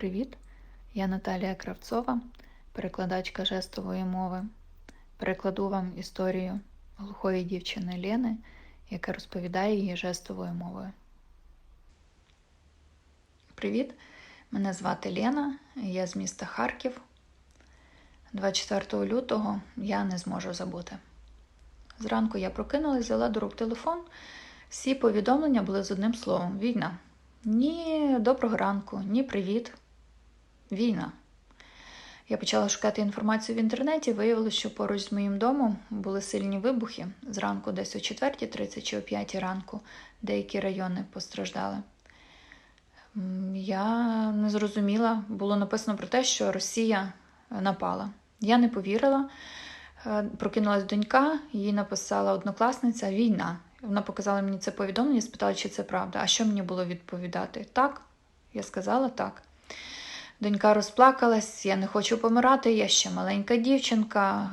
Привіт! Я Наталія Кравцова, перекладачка жестової мови. Перекладу вам історію глухої дівчини Лени, яка розповідає її жестовою мовою. Привіт! Мене звати Лена, я з міста Харків. 24 лютого я не зможу забути. Зранку я прокинулася, взяла до рук телефон. Всі повідомлення були з одним словом війна. Ні доброго ранку, ні привіт. Війна. Я почала шукати інформацію в інтернеті. Виявилося, що поруч з моїм домом були сильні вибухи. Зранку, десь о 4.30 чи о 5 ранку, деякі райони постраждали. Я не зрозуміла, було написано про те, що Росія напала. Я не повірила. Е, Прокинулась донька, їй написала однокласниця війна. Вона показала мені це повідомлення, спитала, чи це правда. А що мені було відповідати? Так, я сказала так. Донька розплакалась, я не хочу помирати, я ще маленька дівчинка,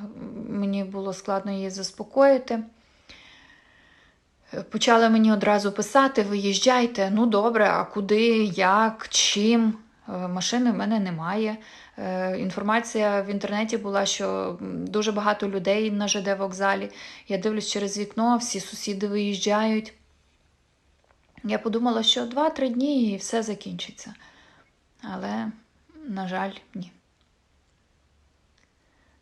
мені було складно її заспокоїти. Почали мені одразу писати: виїжджайте, ну добре, а куди, як, чим? Е, Машини в мене немає. Е, Інформація в інтернеті була, що дуже багато людей на ЖД вокзалі. Я дивлюсь через вікно, всі сусіди виїжджають. Я подумала, що 2-3 дні і все закінчиться. Але, на жаль, ні.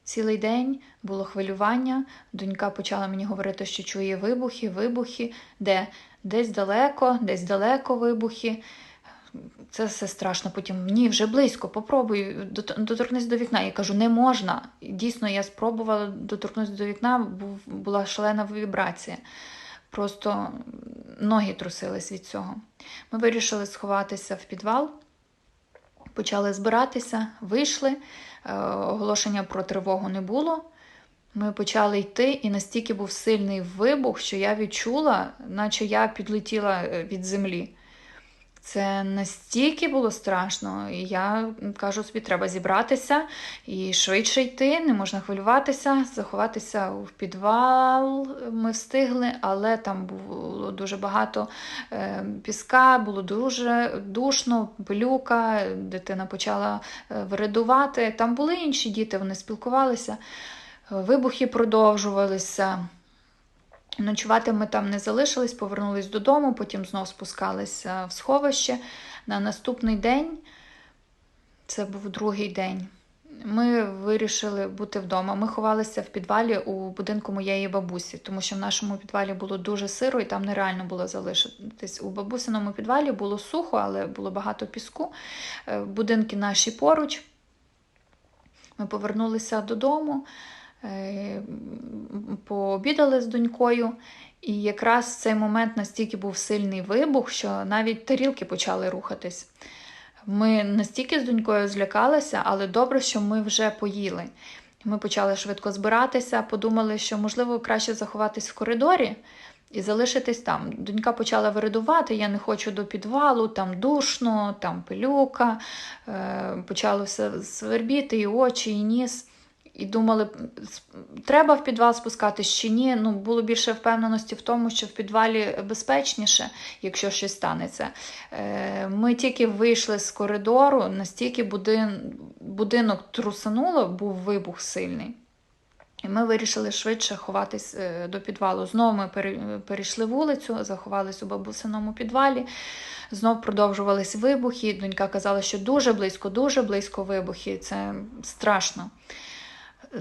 Цілий день було хвилювання. Донька почала мені говорити, що чує вибухи, вибухи, де десь далеко, десь далеко вибухи. Це все страшно. Потім ні, вже близько, попробуй, доторкнись до вікна. Я кажу, не можна. Дійсно, я спробувала доторкнутися до вікна, була шалена вібрація. Просто ноги трусились від цього. Ми вирішили сховатися в підвал, почали збиратися, вийшли. Е, Оголошення про тривогу не було. Ми почали йти, і настільки був сильний вибух, що я відчула, наче я підлетіла е, від землі. Це настільки було страшно, і я кажу собі, треба зібратися і швидше йти, не можна хвилюватися, заховатися в підвал. Ми встигли, але там було дуже багато е, піска, було дуже душно, пилюка, дитина почала е, виридувати. Там були інші діти, вони спілкувалися. Вибухи продовжувалися. Ночувати ми там не залишились, повернулись додому, потім знов спускалися в сховище. На наступний день, це був другий день, ми вирішили бути вдома. Ми ховалися в підвалі у будинку моєї бабусі, тому що в нашому підвалі було дуже сиро і там нереально було залишитись. У бабусиному підвалі було сухо, але було багато піску. Е, Будинки наші поруч. Ми повернулися додому, пообідали з донькою, і якраз в цей момент настільки був сильний вибух, що навіть тарілки почали рухатись. Ми настільки з донькою злякалися, але добре, що ми вже поїли. Ми почали швидко збиратися, подумали, що можливо краще заховатись в коридорі і залишитись там. Донька почала виридувати, я не хочу до підвалу, там душно, там пилюка, е, почало все свербіти, і очі, і ніс. І думали, треба в підвал спускатись чи ні. Ну, було більше впевненості в тому, що в підвалі безпечніше, якщо щось станеться. Е, Ми тільки вийшли з коридору, настільки будин, будинок трусануло, був вибух сильний. І ми вирішили швидше ховатись е, до підвалу. Знову ми перейшли вулицю, заховались у бабусиному підвалі. Знов продовжувались вибухи. Донька казала, що дуже близько, дуже близько вибухи. Це страшно.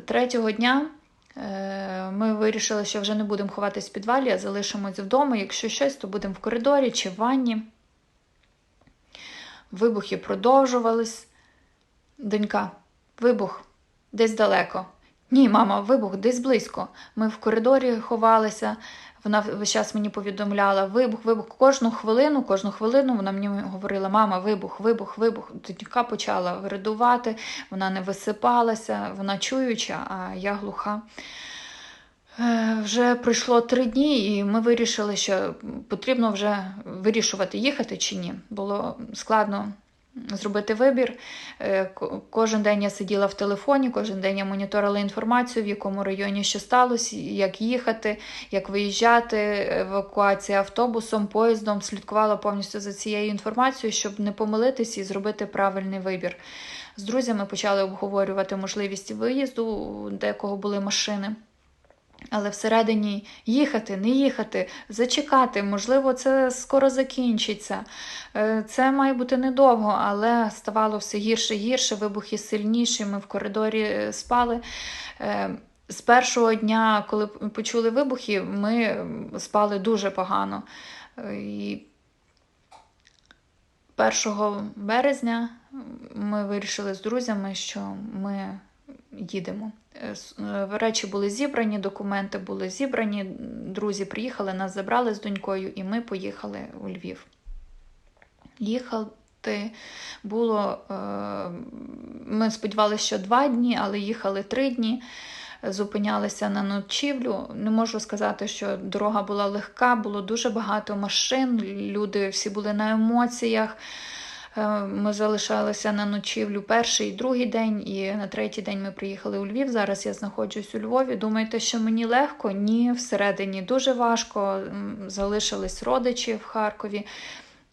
Третього дня е, ми вирішили, що вже не будемо ховатись в підвалі, а залишимось вдома. Якщо щось, то будемо в коридорі чи в ванні. Вибухи продовжувались. Донька, вибух десь далеко. Ні, мама, вибух десь близько. Ми в коридорі ховалися. Вона весь час мені повідомляла вибух, вибух. Кожну хвилину, кожну хвилину вона мені говорила: мама, вибух, вибух, вибух. Донька почала виридувати, вона не висипалася, вона чуюча, а я глуха. Е, Вже пройшло три дні, і ми вирішили, що потрібно вже вирішувати, їхати чи ні. Було складно зробити вибір. Е, Кожен день я сиділа в телефоні, кожен день я моніторила інформацію, в якому районі що сталося, як їхати, як виїжджати, евакуація автобусом, поїздом. Слідкувала повністю за цією інформацією, щоб не помилитись і зробити правильний вибір. З друзями почали обговорювати можливість виїзду, у декого були машини. Але всередині їхати, не їхати, зачекати, можливо, це скоро закінчиться. Е, Це має бути недовго, але ставало все гірше гірше, вибухи сильніші. Ми в коридорі е, спали. Е, З першого дня, коли почули вибухи, ми спали дуже погано. І 1 березня ми вирішили з друзями, що ми їдемо. Е, е, Речі були зібрані, документи були зібрані. Друзі приїхали, нас забрали з донькою, і ми поїхали у Львів. Їхати було. е, Ми сподівалися, що два дні, але їхали три дні. Зупинялися на ночівлю. Не можу сказати, що дорога була легка, було дуже багато машин, люди всі були на емоціях. Е, Ми залишалися на ночівлю перший і другий день, і на третій день ми приїхали у Львів. Зараз я знаходжусь у Львові. Думаєте, що мені легко? Ні, всередині дуже важко. Залишились родичі в Харкові.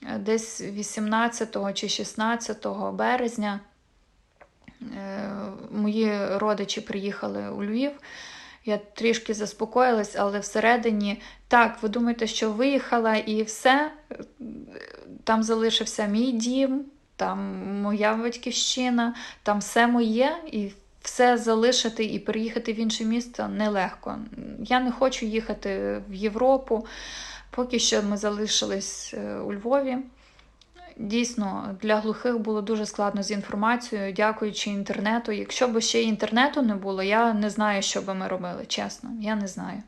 Е, Десь 18 чи 16 березня е, мої родичі приїхали у Львів. Я трішки заспокоїлась, але всередині так, ви думаєте, що виїхала і все. Там залишився мій дім, там моя батьківщина, там все моє, і все залишити і переїхати в інше місто нелегко. Я не хочу їхати в Європу. Поки що ми залишились е, у Львові. Дійсно, для глухих було дуже складно з інформацією, дякуючи інтернету. Якщо б ще інтернету не було, я не знаю, що би ми робили, чесно, я не знаю.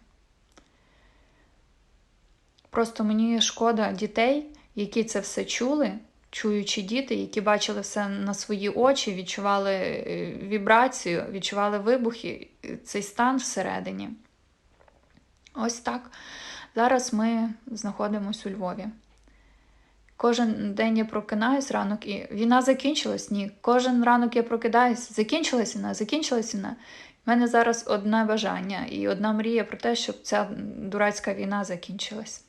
Просто мені шкода дітей, які це все чули, чуючи діти, які бачили все на свої очі, відчували е, вібрацію, відчували вибухи, е, цей стан всередині. Ось так. Зараз ми знаходимося у Львові. Кожен день я прокинаюсь ранок і війна закінчилась? Ні. Кожен ранок я прокидаюсь, закінчилась війна, закінчилась війна. У мене зараз одне бажання і одна мрія про те, щоб ця дурацька війна закінчилась.